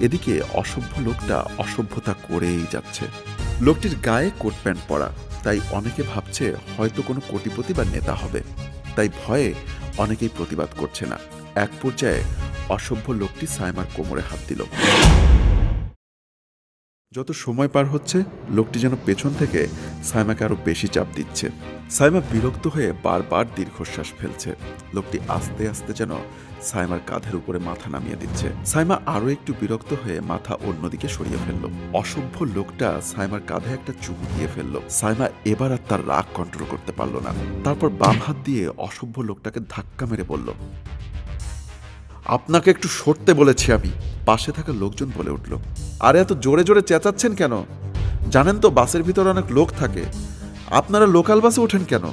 এদিকে অসভ্য লোকটা অসভ্যতা করেই যাচ্ছে। লোকটির গায়ে কোট প্যান্ট পরা, তাই অনেকে ভাবছে হয়তো কোনো কোটিপতি বা নেতা হবে। তাই ভয়ে অনেকেই প্রতিবাদ করছে না। এক পর্যায়ে অসভ্য লোকটি সাইমার কোমরে হাত দিল। যত সময় পার হচ্ছে, লোকটি যেন পেছন থেকে সাইমাকে আরও বেশি চাপ দিচ্ছে। সাইমা বিরক্ত হয়ে বারবার দীর্ঘশ্বাস ফেলছে। লোকটি আস্তে আস্তে যেন সাইমার কাঁধের উপরে মাথা নামিয়ে দিচ্ছে। সাইমা আরও একটু বিরক্ত হয়ে মাথা অন্যদিকে সরিয়ে ফেলল। অসভ্য লোকটা সাইমার কাঁধে একটা চুমু দিয়ে ফেলল। সাইমা এবার আর তার রাগ কন্ট্রোল করতে পারল না। তারপর বাম হাত দিয়ে অসভ্য লোকটাকে ধাক্কা মেরে বলল আপনাকে একটু সরতে বলেছি আমি। পাশে থাকা লোকজন বলে উঠল, আরে এত জোরে জোরে চেঁচাচ্ছেন কেন? জানেন তো বাসের ভিতরে অনেক লোক থাকে। আপনারা লোকাল বাসে ওঠেন কেন?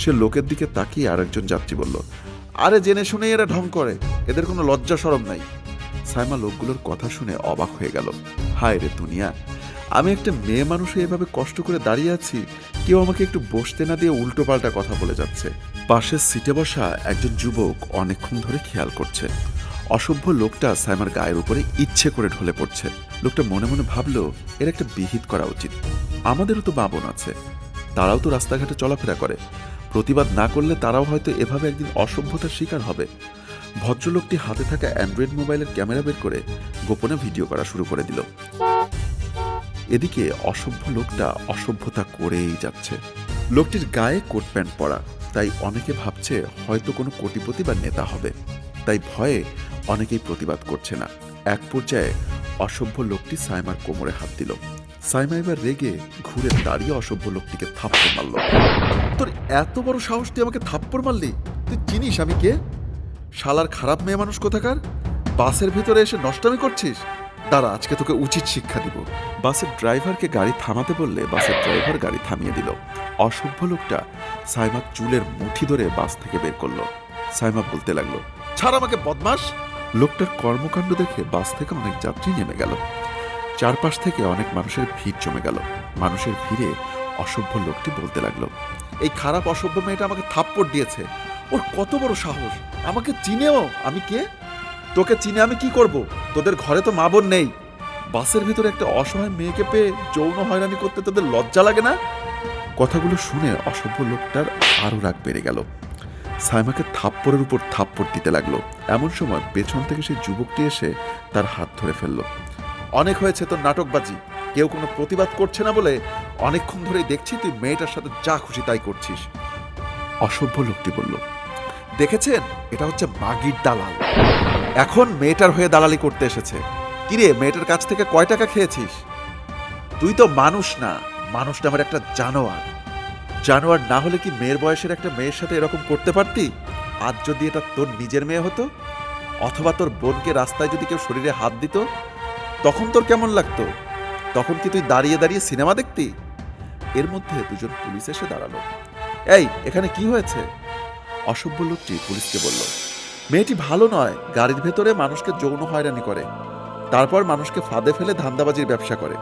সে লোকের দিকে তাকিয়ে আরেকজন যাত্রী বলল, আরে জেনে শুনেই এরা ঢং করে। এদের কোনো লজ্জা সরম নাই। সাইমা লোকগুলোর কথা শুনে অবাক হয়ে গেল, হায় রে দুনিয়া আমি একটা মেয়ে মানুষ এভাবে কষ্ট করে দাঁড়িয়ে আছি, কেউ আমাকে একটু বসতে না দিয়ে উল্টো পাল্টা কথা বলে যাচ্ছে। পাশের সিটে বসা একজন যুবক অনেকক্ষণ ধরে খেয়াল করছে। অসভ্য লোকটা সাইমার গায়ের উপরে ইচ্ছে করে ঢলে পড়ছে। লোকটা মনে মনে ভাবলো, এর একটা বিহিত করা উচিত। আমাদেরও তো বাবন আছে। তারাও তো রাস্তাঘাটে চলাফেরা করে। প্রতিবাদ না করলে তারাও হয়তো এভাবে একদিন অসভ্যতার শিকার হবে। ভদ্রলোকটি হাতে থাকা অ্যান্ড্রয়েড মোবাইলের ক্যামেরা বের করে গোপনে ভিডিও করা শুরু করে দিল। এদিকে অসভ্য লোকটা অসভ্যতা করেই যাচ্ছে। লোকটির গায়ে কোট প্যান্ট পরা, তাই অনেকে ভাবছে হয়তো কোনো কোটিপতি বা নেতা হবে। তাই ভয়ে অনেকেই প্রতিবাদ করছে না। এক পর্যায়ে অসভ্য লোকটি সাইমার কোমরে হাত দিল। সাইমা এবার রেগে ঘুরে দাঁড়িয়ে অসভ্য লোকটিকে থাপ্পড় মারল। তোর এত বড় সাহস, তুই আমাকে থাপ্পড় মারলি? তুই চিনিস আমি কে? শালার খারাপ মেয়ে মানুষ কোথাকার? বাসের ভিতরে এসে নষ্টামি করছিস? দাঁড়া আজকে তোকে উচিত শিক্ষা দিব। বাসের ড্রাইভারকে গাড়ি থামাতে বললে বাসের ড্রাইভার গাড়ি থামিয়ে দিল। অসভ্য লোকটা সাইমা চুলের মুঠি ধরে বাস থেকে বের করল। সাইমা বলতে লাগল, ছাড় আমাকে বদমাস লোকটার কর্মকাণ্ড দেখে বাস থেকে অনেক যাত্রী নেমে গেল। চারপাশ থেকে অনেক মানুষের ভিড় জমে গেল। মানুষের ভিড়ে অসভ্য লোকটি বলতে লাগল, এই খারাপ অসভ্য মেয়েটা আমাকে থাপ্পড় দিয়েছে। ওর কত বড় সাহস! আমাকে চিনেও! আমি কে? তোকে চিনে আমি কি করব? তোদের ঘরে তো মা বোন নেই। বাসের ভিতরে একটা অসহায় মেয়েকে পেয়ে যৌন হয়রানি করতে তোদের লজ্জা লাগে না? কথাগুলো শুনে অসভ্য লোকটার আরও রাগ বেড়ে গেল। সাইমাকে থাপ্পড়ের উপর থাপ্পড় দিতে লাগল। এমন সময় পেছন থেকে সেই যুবকটি এসে তার হাত ধরে ফেলল। অনেক হয়েছে তোর নাটকবাজি। কেউ কোনো প্রতিবাদ করছে না বলে অনেকক্ষণ ধরেই দেখছি তুই মেয়েটার সাথে যা খুশি তাই করছিস। অসভ্য লোকটি বলল দেখেছেন? এটা হচ্ছে মাগির দালাল। এখন মেয়েটার হয়ে দালালি করতে এসেছে। কিরে, মেয়েটার কাছ থেকে কয় টাকা খেয়েছিস? তুই তো মানুষ না, মানুষ নামের একটা জানোয়ার। জানোয়ার না হলে কি মেয়ের বয়সের একটা মেয়ের সাথে এরকম করতে পারতি? আজ যদি এটা তোর নিজের মেয়ে হতো, অথবা তোর বোনকে রাস্তায় যদি কেউ শরীরে হাত দিত, তখন তোর কেমন লাগতো? তখন কি তুই দাঁড়িয়ে দাঁড়িয়ে সিনেমা দেখতি? এর মধ্যে দুজন পুলিশ এসে দাঁড়াল। এই, এখানে কি হয়েছে? অসভ্য লোকটি পুলিশকে বলল, মেয়েটি ভালো নয়। গাড়ির ভেতরে মানুষকে যৌন হয়রানি করে। তারপর মানুষকে ফাঁদে ফেলে ধান্দাবাজির ব্যবসা করে।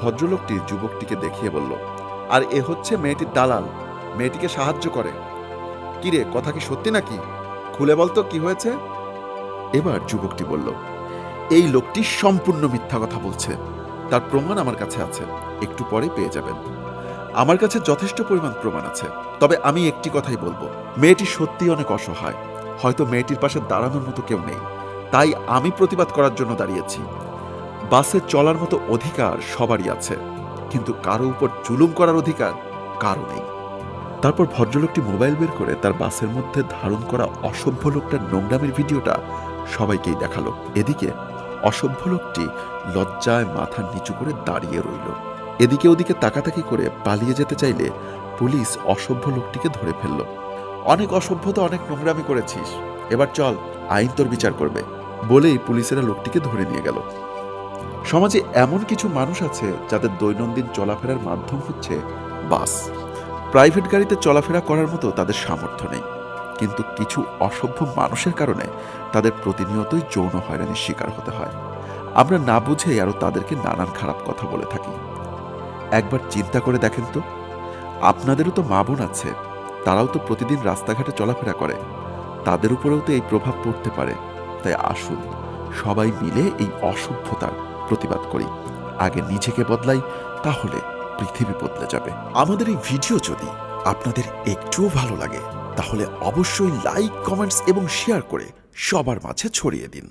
ভদ্রলোকটি যুবকটিকে দেখিয়ে বলল, আর এ হচ্ছে মেয়েটির দালাল। মেয়েটিকে সাহায্য করে। কিরে, কথা কি সত্যি নাকি? খুলে বলতো কি হয়েছে? এবার যুবকটি বলল, এই লোকটি সম্পূর্ণ মিথ্যা কথা বলছে। তার প্রমাণ আমার কাছে আছে। একটু পরে পেয়ে যাবেন। আমার কাছে যথেষ্ট পরিমাণ প্রমাণ আছে। তবে আমি একটি কথাই বলব, মেয়েটি সত্যি অনেক অসহায়। হয়তো মেয়েটির পাশে দাঁড়ানোর মতো কেউ নেই। তাই আমি প্রতিবাদ করার জন্য দাঁড়িয়েছি। বাসে চলার মতো অধিকার সবারই আছে, কিন্তু কারও উপর জুলুম করার অধিকার কারও নেই। তারপর ভদ্রলোকটি মোবাইল বের করে তার বাসের মধ্যে ধারণ করা অসভ্য লোকটার নোংরামের ভিডিওটা সবাইকেই দেখাল। এদিকে অসভ্য লোকটি লজ্জায় মাথা নিচু করে দাঁড়িয়ে রইল। এদিকে ওদিকে তাকাতাকি করে পালিয়ে যেতে চাইলে পুলিশ অসভ্য লোকটিকে ধরে ফেলল। অনেক অসভ্যতা, অনেক নোংরামি করেছিস। এবার চল, আইন তোর বিচার করবে বলেই পুলিশেরা লোকটিকে ধরে নিয়ে গেল। সমাজে এমন কিছু মানুষ আছে যাদের দৈনন্দিন চলাফেরার মাধ্যম হচ্ছে বাস। প্রাইভেট গাড়িতে চলাফেরা করার মতো তাদের সামর্থ্য নেই। কিন্তু কিছু অসভ্য মানুষের কারণে তাদের প্রতিনিয়তই যৌন হয়রানির শিকার হতে হয়। আমরা না বুঝেই আরও তাদেরকে নানান খারাপ কথা বলে থাকি। একবার চিন্তা করে দেখেন তো। আপনাদেরও তো মা বোন আছে, তারাও তো প্রতিদিন রাস্তাঘাটে চলাফেরা করে। তাদের উপরেও তো এই প্রভাব পড়তে পারে। তাই আসুন, সবাই মিলে এই অসভ্যতার প্রতিবাদ করি। আগে নিজেকে বদলাই, তাহলে পৃথিবী বদলে যাবে। আমাদের এই ভিডিও যদি আপনাদের একটুও ভালো লাগে, তাহলে অবশ্যই লাইক, কমেন্টস এবং শেয়ার করে সবার মাঝে ছড়িয়ে দিন।